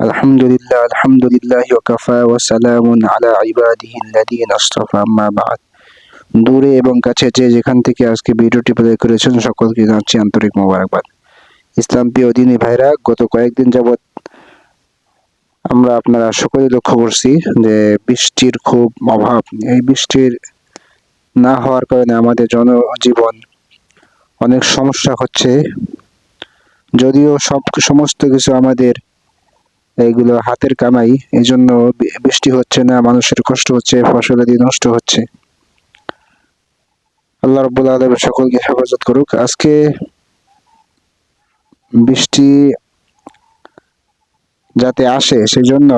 الحمد لله الحمد لله وكفى وسلام على عباده الذين اصطفى أما بعد দূরে এবং কাছে যে যেখান থেকে আজকে ভিডিওটি প্লে করেছেন সকলকে জানাচ্ছি আন্তরিক মোবারকবাদ ইসলাম প্রিয় দিনী ভাইরা গত কয়েকদিন যাবৎ আমরা আপনারা সকলে লক্ষ্য করছি যে বৃষ্টির খুব অভাব এই বৃষ্টির না হওয়ার কারণে আমাদের জনজীবন অনেক সমস্যা হচ্ছে যদিও সব সমস্ত কিছু আমাদের এইগুলো হাতের কামাই এই জন্য বৃষ্টি হচ্ছে না, মানুষের কষ্ট হচ্ছে ফসলাদি নষ্ট হচ্ছে। আল্লাহ রব্বুল আলম সকলকে হেফাজত করুক। আজকে বৃষ্টি যাতে আসে সেই জন্য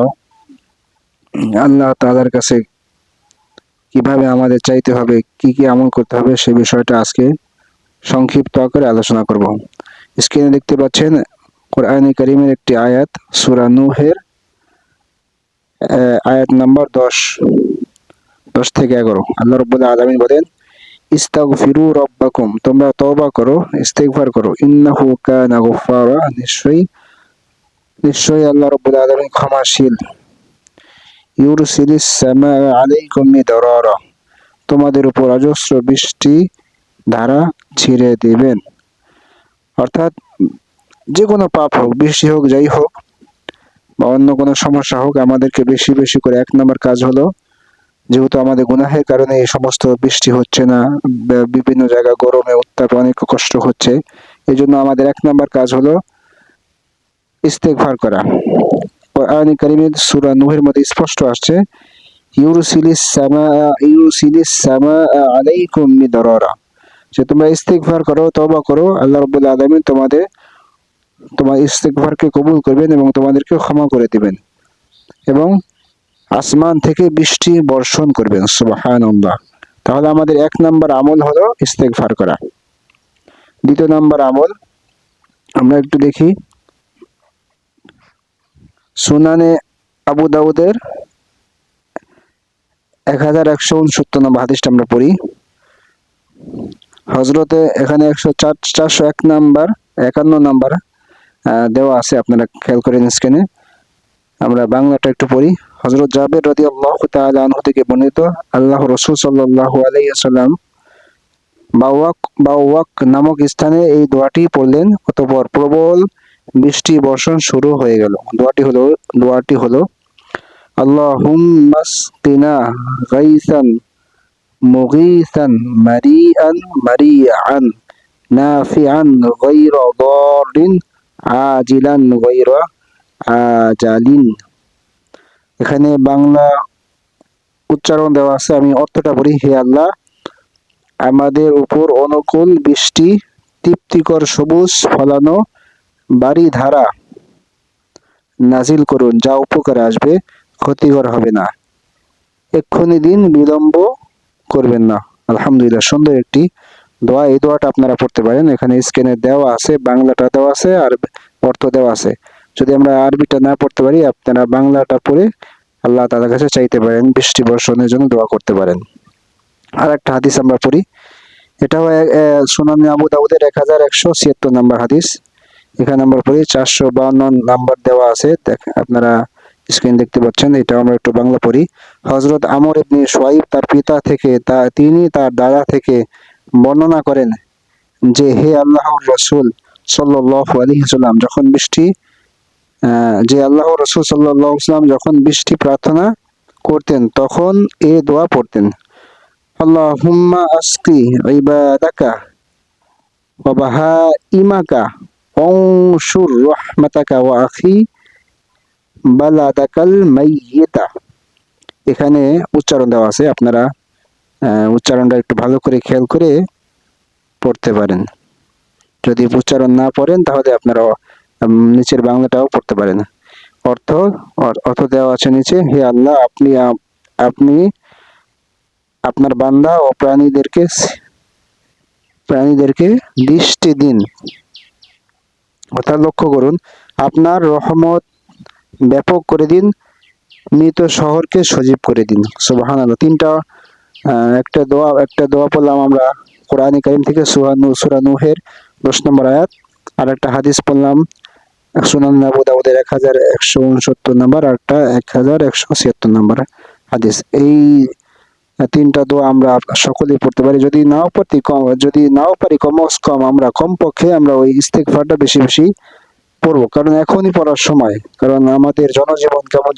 আল্লাহ তাআলার কাছে কীভাবে আমাদের চাইতে হবে, কি কি আমল করতে হবে, সে বিষয়টা আজকে সংক্ষিপ্ত আকারে আলোচনা করব। স্ক্রিনে দেখতে পাচ্ছেন কোরআনে করিমের একটি আয়াত, সূরা নূহের আয়াত নাম্বার দশ দশ থেকে এগারো। আল্লাহ রব্বুল আলামিন বলেন, ইস্তাগফিরু রব্বাকুম তোমরা তওবা করো, ইস্তিগফার করো। ইন্নাহু কানা গফফারা নিশ্চয়ই নিশ্চয়ই আল্লাহ রব্বুল আলামিন ক্ষমাশীল। ইউরসিলিস সামা আলাইকুম মিদরারা, তোমাদের উপর অজস্র বৃষ্টি ধারা ছিঁড়ে দিবেন। অর্থাৎ যে কোনো পাপ হোক, বৃষ্টি হোক, যাই হোক, বা অন্য কোনো সমস্যা হোক, আমাদেরকে বেশি বেশি করে এক নম্বর কাজ হলো, যেহেতু আমাদের গুনাহের কারণে এই সমস্ত বৃষ্টি হচ্ছে না বিভিন্ন জায়গা গরমে উত্তাপে অনেক কষ্ট হচ্ছে, এই জন্য আমাদের এক নম্বর কাজ হলো ইস্তেগফার করা। কোরআনে কারিমের সূরা নূহের মধ্যে স্পষ্ট আসছে, ইউরসিলিস সামা ইউরসিলিস সামা আলাইকুম মিদরারা। যে তোমরা ইস্তেগফার করো, তওবা করো, আল্লাহ রাব্বুল আলামিন তোমাদের তোমার ইস্তেগফারকে কবুল করবেন এবং তোমাদেরকে ক্ষমা করে দিবেন। এবং আসমান থেকে বৃষ্টি বর্ষণ করবেন, সুবহানাল্লাহ। তাহলে আমাদের এক নাম্বার আমল হলো ইস্তেগফার করা। দ্বিতীয় নাম্বার আমল, আমরা একটু দেখি। সুনানে আবু দাউদের এক হাজার একশো উনসত্তর নম্বর হাদিসটা আমরা পড়ি। হজরতে এখানে একশো চার, চারশো এক নাম্বার, একান্ন নাম্বার দেওয়া আছে আপনারা খেয়াল করেন স্ক্রিনে আমরা বাংলাটা একটু পড়ি। হজরত জাবের রদি আল্লাহ আনহু থেকে বর্ণিত আল্লাহ রসুল সাল্লাহ আলাইসাল্লাম বাওয়াক বাওয়াক নামক স্থানে এই দোয়াটি পড়লেন। অতঃপর প্রবল বৃষ্টি বর্ষণ শুরু হয়ে গেল। দোয়াটি হলো দোয়াটি হলো আল্লাহুম্মাসকিনা গাইসান মুগীসান মারিআন মারিআন নাফিআন গায়রা দারিন আজিলান গায়রা আজালিন। এখানে বাংলা উচ্চারণ দেওয়া আছে, আমি অর্থটা পড়ি হে আল্লাহ, আমাদের উপর অনুকূল বৃষ্টি, তৃপ্তিকর সবুজ ফলানো বাড়ি ধারা নাজিল করুন, যা উপকারে আসবে, ক্ষতিকর হবে না। এক্ষুনি দিন বিলম্ব করবেন না। আলহামদুলিল্লাহ, সুন্দর একটি দোয়া, এই দোয়াটা আপনারা পড়তে পারেন। এখানে স্ক্রিনে দেওয়া আছে, বাংলাটা দেওয়া আছে, আর অর্থ দেওয়া আছে। যদি আমরা আরবিটা না পড়তে পারি, আপনারা বাংলাটা পড়ে আল্লাহ তাআলার কাছে চাইতে পারেন, বৃষ্টি বর্ষণের জন্য দোয়া করতে পারেন। আর একটা হাদিস আমরা পড়ি। এটাও সুনান আবু দাউদের এক হাজার একশো ছিয়াত্তর নাম্বার হাদিস। এখানে নাম্বার পড়ি, চারশো বাউন্ন নাম্বার দেওয়া আছে। আপনারা স্ক্রিন দেখতে পাচ্ছেন এটা আমরা একটু বাংলা পড়ি। হজরত আমর ইবনে সোয়াইব তার পিতা থেকে তা, তিনি তার দাদা থেকে বর্ণনা করেন যে হে আল্লাহ রসুল সাল্লাল্লাহু আলাইহি সাল্লাম, যখন বৃষ্টি যে আল্লাহ রসুল সাল্লাম যখন বৃষ্টি প্রার্থনা করতেন, তখন এ দোয়া পড়তেন এখানে উচ্চারণ দেওয়া আছে, আপনারা উচ্চারণটা একটু ভালো করে খেয়াল করে পড়তে পারেন। যদি উচ্চারণ না পড়েন তাহলে আপনারা নিচের বাংলাটাও পড়তে পারেন। অর্থ অর্থ দেওয়া আছে নিচে হে আল্লাহ আপনি আপনি আপনার বান্দা ও প্রাণীদেরকে প্রাণীদেরকে দৃষ্টি দিন। অর্থাৎ লক্ষ্য করুন আপনার রহমত ব্যাপক করে দিন মৃত শহরকে সজীব করে দিন। সুবাহান তিনটা আহ, একটা দোয়া একটা দোয়া পড়লাম আমরা কোরআন কারিম থেকে সুহানু সুরানুহের দশ নম্বর আয়াত। আর একটা হাদিস পড়লাম, সুনান আবু দাউদের এক হাজার একশো উনসত্তর নাম্বার একটা এক হাজার একশো ছিয়াত্তর নাম্বার হাদিস। এই তিনটা দোয়া আমরা সকলেই পড়তে পারি। যদি নাও পড়তে কম, যদি নাও পারি কমস কম, আমরা কমপক্ষে আমরা ওই ইস্তেগফারটা বেশি বেশি পড়ব। কারণ এখনই পড়ার সময়, কারণ আমাদের জনজীবন কেমন